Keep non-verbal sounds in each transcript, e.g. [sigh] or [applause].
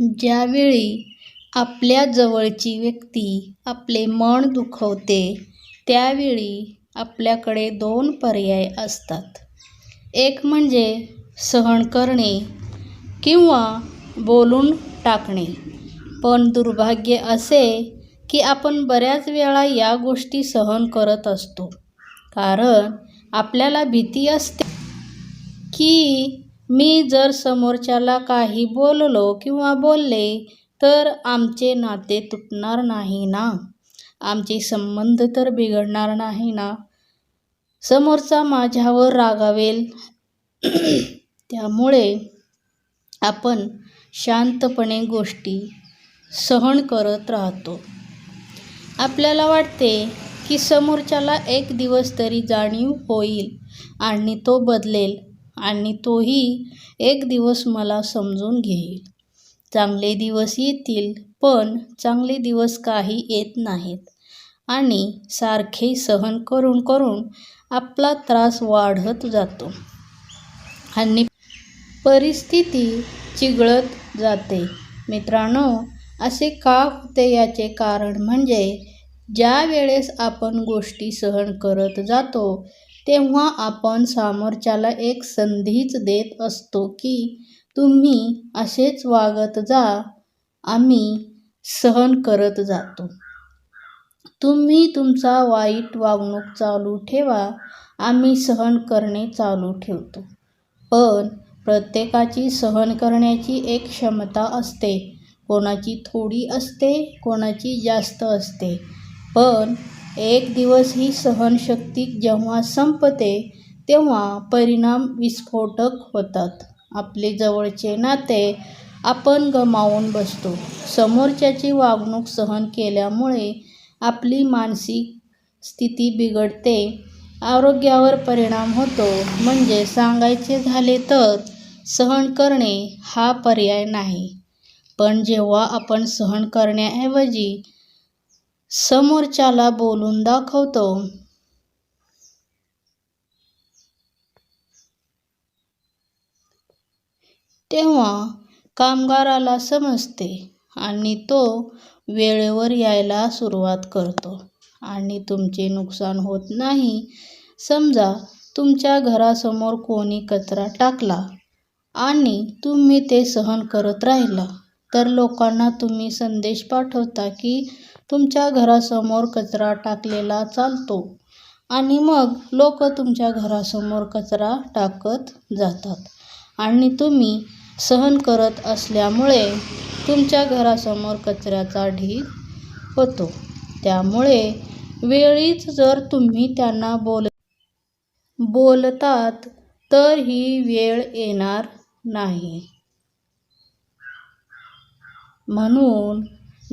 ज्यावेळी आपल्या जवळची व्यक्ती आपले मन दुखवते त्यावेळी आपल्याकडे दोन पर्याय असतात. एक म्हणजे सहन करणे किंवा बोलून टाकणे. पण दुर्भाग्य असे की आपण बऱ्याच वेळा या गोष्टी सहन करत असतो. कारण आपल्याला भीती असते की मी जर समोरच्याला काही बोललो किंवा बोलले तर आमचे नाते तुटणार नाही ना? आमचे संबंध तर बिघडणार नाही ना? समोरचा माझ्यावर रागावेल [clears throat] त्यामुळे आपण शांतपणे गोष्टी सहन करत राहतो. आपल्याला वाटते की समोरच्याला एक दिवस तरी जाणीव होईल आणि तो बदलेल आणि तोही एक दिवस मला समजून घेईल. चांगले दिवस येतील पण चांगले दिवस काही येत नाहीत आणि सारखे सहन करून करून आपला त्रास वाढत जातो आणि परिस्थिती चिघळत जाते. मित्रांनो, असे का होते याचे कारण म्हणजे ज्या वेळेस आपण गोष्टी सहन करत जातो तेव्हा आपण समोरच्याला एक संधीच देत असतो की तुम्ही असेच वागत जा आम्ही सहन करत जातो. तुम्ही तुमचा वाईट वागणूक चालू ठेवा आम्ही सहन करणे चालू ठेवतो. पण प्रत्येकाची सहन करण्याची एक क्षमता असते. कोणाची थोडी असते कोणाची जास्त असते. पण एक दिवस ही सहनशक्ती जेव्हा संपते तेव्हा परिणाम विस्फोटक होतात. आपले जवळचे नाते आपण गमावून बसतो. समोरच्याची वागणूक सहन केल्यामुळे आपली मानसिक स्थिती बिघडते, आरोग्यावर परिणाम होतो. म्हणजे सांगायचे झाले तर सहन करणे हा पर्याय नाही. पण जेव्हा आपण सहन करण्याऐवजी समोरच्याला बोलून दाखवतो. तेव्हा कामगाराला समजते आणि तो वेळेवर यायला सुरुवात करतो. आणि तुमचे नुकसान होत नाही. समजा तुमच्या घरासमोर कोणी कचरा टाकला आणि तुम्ही ते सहन करत राहिला. तर लोकांना तुम्ही संदेश पाठवता की तुमच्या घरासमोर कचरा टाकलेला चालतो आणि मग लोक तुमच्या घरासमोर कचरा टाकत जातात आणि तुम्ही सहन करत असल्यामुळे तुमच्या घरासमोर कचऱ्याचा ढीग होतो. त्यामुळे वेळीच जर तुम्ही त्यांना बोललात तर ही वेळ येणार नाही. म्हणून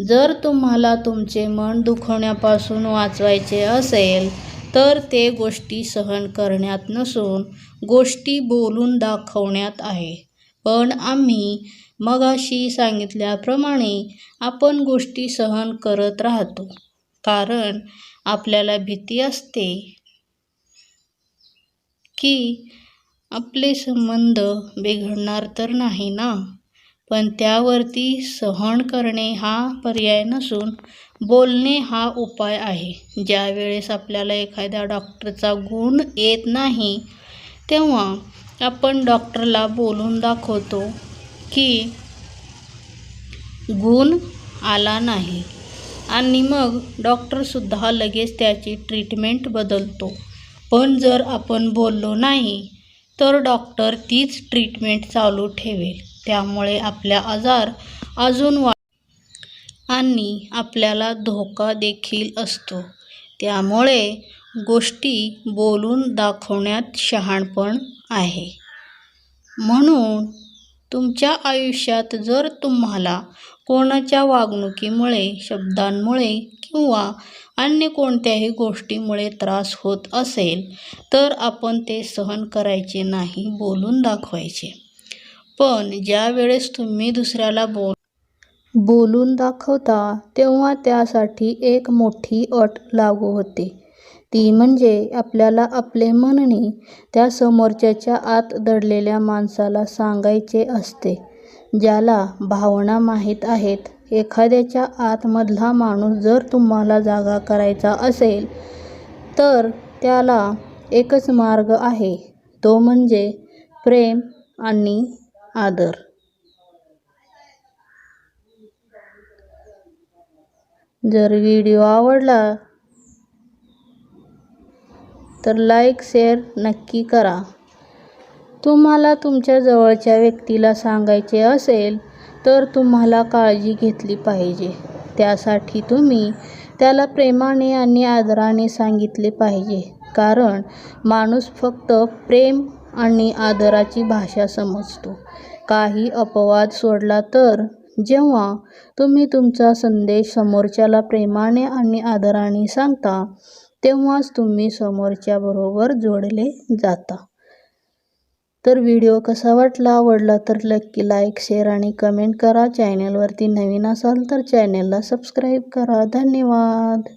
जर तुम्हाला तुमचे मन दुखवण्यापासून वाचवायचे असेल तर ते गोष्टी सहन करण्यात नसून गोष्टी बोलून दाखवण्यात आहे. पण आम्ही मगाशी सांगितल्याप्रमाणे आपण गोष्टी सहन करत राहतो कारण आपल्याला भीती असते की आपले संबंध बिघडणार तर नाही ना? पण त्यावरती सहन करणे हा पर्याय नसून बोलणे हा उपाय आहे. ज्या वेळेस आपल्याला एखाद्या डॉक्टरचा गुण येत नाही तेव्हा आपण डॉक्टरला बोलून दाखवतो की गुण आला नाही आणि मग डॉक्टरसुद्धा लगेच त्याची ट्रीटमेंट बदलतो. पण जर आपण बोललो नाही तर डॉक्टर तीच ट्रीटमेंट चालू ठेवेल. त्यामुळे आपल्या आजार अजून वाढ आणि आपल्याला धोका देखील असतो. त्यामुळे गोष्टी बोलून दाखवण्यात शहाणपण आहे. म्हणून तुमच्या आयुष्यात जर तुम्हाला कोणाच्या वागणुकीमुळे, शब्दांमुळे किंवा अन्य कोणत्याही गोष्टीमुळे त्रास होत असेल तर आपण ते सहन करायचे नाही बोलून दाखवायचे. पण ज्या वेळेस तुम्ही दुसऱ्याला बोल बोलून दाखवता तेव्हा त्यासाठी एक मोठी अट लागू होते. ती म्हणजे आपल्याला आपले म्हणणे त्या समोरच्याच्या आत दडलेल्या माणसाला सांगायचे असते. ज्याला भावना माहीत आहेत एखाद्याच्या आतमधला माणूस जर तुम्हाला जागा करायचा असेल तर त्याला एकच मार्ग आहे तो म्हणजे प्रेम आणि आदर. जर व्हिडिओ आवडला तर लाईक शेअर नक्की करा. तुम्हाला तुमच्या जवळच्या व्यक्तीला सांगायचे असेल तर तुम्हाला काळजी घेतली पाहिजे. त्यासाठी तुम्ही त्याला प्रेमाने आणि आदराने सांगितले पाहिजे. कारण माणूस फक्त प्रेम आणि आदराची भाषा समजतो. काही अपवाद सोडला तर? जेव्हा तुम्ही तुमचा संदेश समोरच्याला प्रेमाने आणि आदराने सांगता तेव्हाच तुम्ही समोरच्याबरोबर जोडले जाता. तर व्हिडिओ कसा वाटला? आवडला तर नक्की लाईक शेअर आणि कमेंट करा. चॅनलवरती नवीन असाल तर चॅनलला सबस्क्राईब करा. धन्यवाद!